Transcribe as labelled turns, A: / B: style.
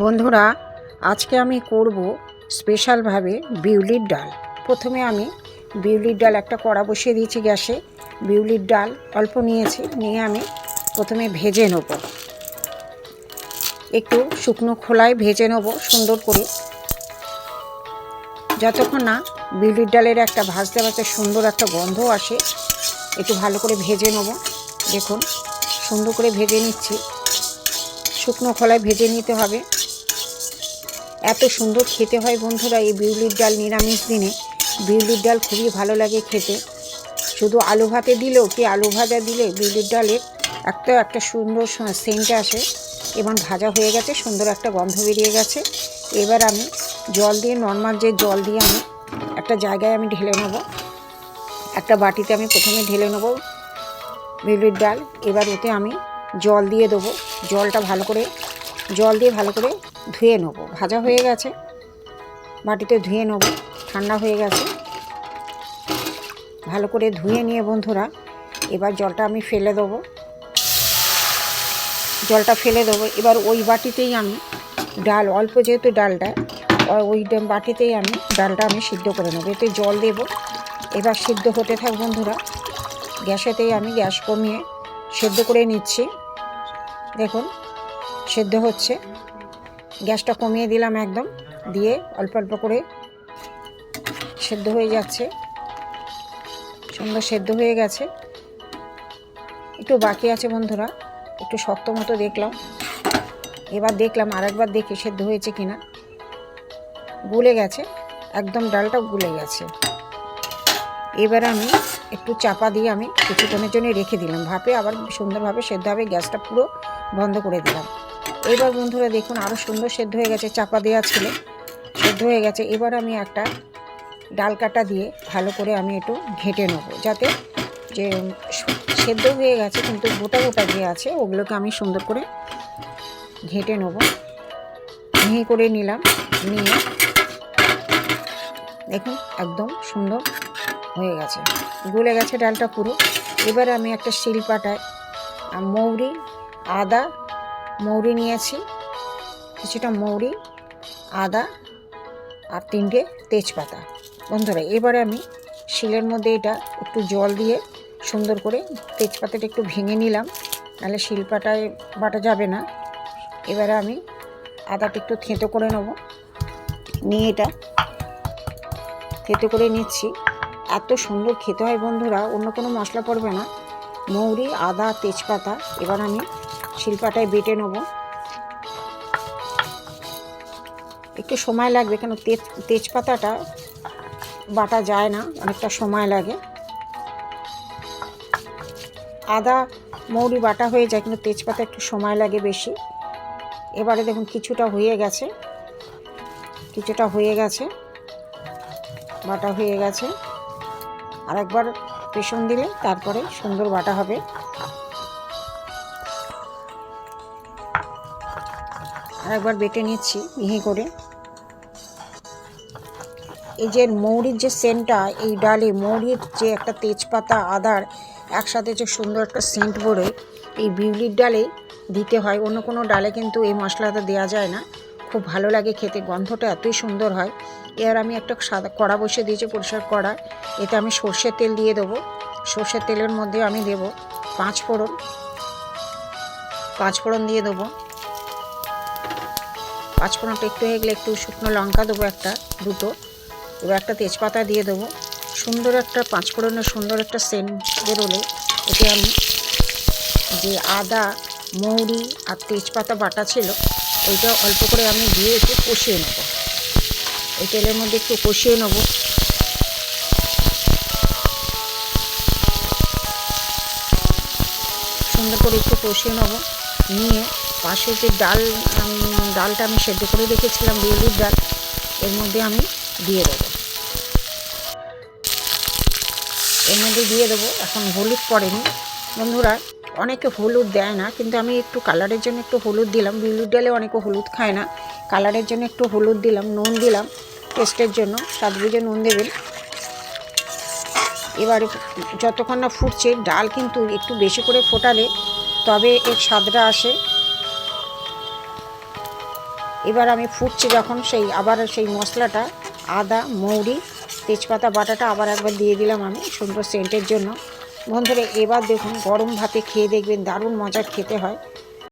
A: বন্ধুরা, আজকে আমি করব স্পেশালভাবে বিউলির ডাল। প্রথমে আমি বিউলির ডাল একটা কড়া বসিয়ে দিয়েছি গ্যাসে। বিউলির ডাল অল্প নিয়েছি, নিয়ে আমি প্রথমে ভেজে নেব। একটু শুকনো খোলায় ভেজে নেব সুন্দর করে। যতক্ষণ না বিউলির ডালের একটা ভাজতে ভাজতে সুন্দর একটা গন্ধ আসে, একটু ভালো করে ভেজে নেব। দেখুন, সুন্দর করে ভেজে নিচ্ছি। শুকনো খোলায় ভেজে নিতে হবে। এত সুন্দর খেতে হয় বন্ধুরা এই বিউলির ডাল নিরামিষ দিনে। বিউলির ডাল খুবই ভালো লাগে খেতে। শুধু আলু ভাতে দিলেও কি আলু ভাজা দিলে বিউলির ডালের একটা একটা সুন্দর সেন্ট আসে। এবং ভাজা হয়ে গেছে, সুন্দর একটা গন্ধ বেরিয়ে গেছে। এবার আমি জল দিয়ে, নর্মাল যে জল দিয়ে আমি একটা জায়গায় আমি ঢেলে নেব। একটা বাটিতে আমি প্রথমে ঢেলে নেব বিউলির ডাল। এবার ওতে আমি জল দিয়ে দেবো। জলটা ভালো করে, জল দিয়ে ভালো করে ধুয়ে নেব। ভাজা হয়ে গেছে। বাটিতে ধুয়ে নেব। ঠান্ডা হয়ে গেছে। ভালো করে ধুয়ে নিয়ে বন্ধুরা, এবার জলটা আমি ফেলে দেবো। জলটা ফেলে দেবো। এবার ওই বাটিতেই আমি ডাল, অল্প যেহেতু ডালটা ওই বাটিতেই আমি ডালটা আমি সিদ্ধ করে নেব। এতে জল দেব। এবার সিদ্ধ হতে থাক বন্ধুরা, গ্যাসেতেই আমি গ্যাস কমিয়ে সেদ্ধ করে নিচ্ছি। দেখুন, সেদ্ধ হচ্ছে। গ্যাসটা কমিয়ে দিলাম একদম। দিয়ে অল্প অল্প করে সেদ্ধ হয়ে যাচ্ছে। সুন্দর সেদ্ধ হয়ে গেছে। একটু বাকি আছে বন্ধুরা, একটু শক্ত মতো দেখলাম। এবার দেখলাম আরেকবার দেখি সেদ্ধ হয়েছে কিনা। গুলে গেছে, একদম ডালটা গুলে গেছে। এবার আমি একটু চাপা দিয়ে আমি কিছুক্ষণের জন্য রেখে দিলাম। ভাপে আবার সুন্দরভাবে সেদ্ধ হবে, গ্যাসটা পুরো বন্ধ করে দিলাম। এবার বন্ধুরা দেখুন আরও সুন্দর সেদ্ধ হয়ে গেছে চাপা দেওয়া ছিল। সেদ্ধ হয়ে গেছে। এবার আমি একটা ডাল কাটা দিয়ে ভালো করে আমি একটু ঘেঁটে নেব যাতে যে সেদ্ধ হয়ে গেছে কিন্তু গোটা গোটা যে আছে ওগুলোকে আমি সুন্দর করে ঘেঁটে নেব। মিহি করে নিলাম নিয়ে দেখুন একদম সুন্দর হয়ে গেছে গলে গেছে ডালটা পুরো। এবার আমি একটা শিলপাটায় আহ, মৌরি আদা মৌরি নিয়েছি। কিছুটা মৌরি, আদা আর তিনটে তেজপাতা। বন্ধুরা, এবারে আমি শিলের মধ্যে এটা একটু জল দিয়ে সুন্দর করে তেজপাতাটা একটু ভেঙে নিলাম, নাহলে শিলপাটায় বাটা যাবে না। এবারে আমি আদাটা একটু থেঁতো করে নেব। নিয়ে এটা থেঁতো করে নিচ্ছি। এত সুন্দর খেতে হয় বন্ধুরা, অন্য কোনো মশলা পড়বে না। মৌরি, আদা, তেজপাতা, এবার আমি শিলপাটায় বেটে নেব। একটু সময় লাগবে কেন? তেজ, তেজপাতাটা বাটা যায় না, অনেকটা সময় লাগে। আদা, মৌরি বাটা হয়ে যায়, কিন্তু তেজপাতা একটু সময় লাগে বেশি। এবারে দেখুন কিছুটা হয়ে গেছে। কিছুটা হয়ে গেছে। বাটা হয়ে গেছে। আর একবার পেছন দিলে তারপরে সুন্দর বাটা হবে। আর একবার বেটে নিচ্ছি, মিহি করে। এই যে মৌরির যে সেন্টটা, এই ডালে মৌরির যে একটা তেজপাতা, আদার, একসাথে যে সুন্দর একটা সেন্ট বড়ে এই বিউলির ডালে দিতে হয়। অন্য কোনো ডালে কিন্তু এই মশলাটা দেওয়া যায় না। খুব ভালো লাগে খেতে, গন্ধটা এতই সুন্দর হয়। এর আমি একটা সাদা কড়া বসিয়ে দিয়েছি, পরিষ্কার কড়া। এতে আমি সর্ষের তেল দিয়ে দেবো। সর্ষের তেলের মধ্যে আমি দেবো পাঁচ ফোড়ন। পাঁচ ফোড়ন দিয়ে দেবো। পাঁচ ফোড়নটা একটু হয়ে গেলে একটু শুকনো লঙ্কা দেবো একটা, দুটো। এবার একটা তেজপাতা দিয়ে দেবো। সুন্দর একটা পাঁচ ফোড়নের সুন্দর একটা সেন্ট বেরোলে, এতে আমি যে আদা, মৌরি আর তেজপাতা বাটা ছিল, ওইটা অল্প করে আমি দিয়ে একটু কষিয়ে নেব। ওই তেলের মধ্যে একটু কষিয়ে নেব। সুন্দর করে একটু কষিয়ে নেব। নিয়ে পাশে যে ডাল ডালটা আমি সেদ্ধ করে রেখেছিলাম, বিউলির ডাল, এর মধ্যে আমি দিয়ে দেবো। এর মধ্যে দিয়ে দেবো। এখন হলুদ পড়েনি। বন্ধুরা, অনেকে হলুদ দেয় না, কিন্তু আমি একটু কালারের জন্য একটু হলুদ দিলাম। বিউলির ডালে অনেকে হলুদ খায় না। কালারের জন্য একটু হলুদ দিলাম, নুন দিলাম টেস্টের জন্য। স্বাদ বুঝে নুন দেবেন। এবারে যতক্ষণ না ফুটছে, ডাল কিন্তু একটু বেশি করে ফোটালে তবে এর স্বাদটা আসে। এবার আমি ফুটছি যখন সেই আবার সেই মশলাটা, আদা, মৌরি, তেজপাতা, বাটাটা আবার একবার দিয়ে দিলাম আমি সুন্দর সেন্টের জন্য। বন্ধুরা, এবার দেখুন গরম ভাতে খেয়ে দেখবেন দারুণ মজা খেতে হয়।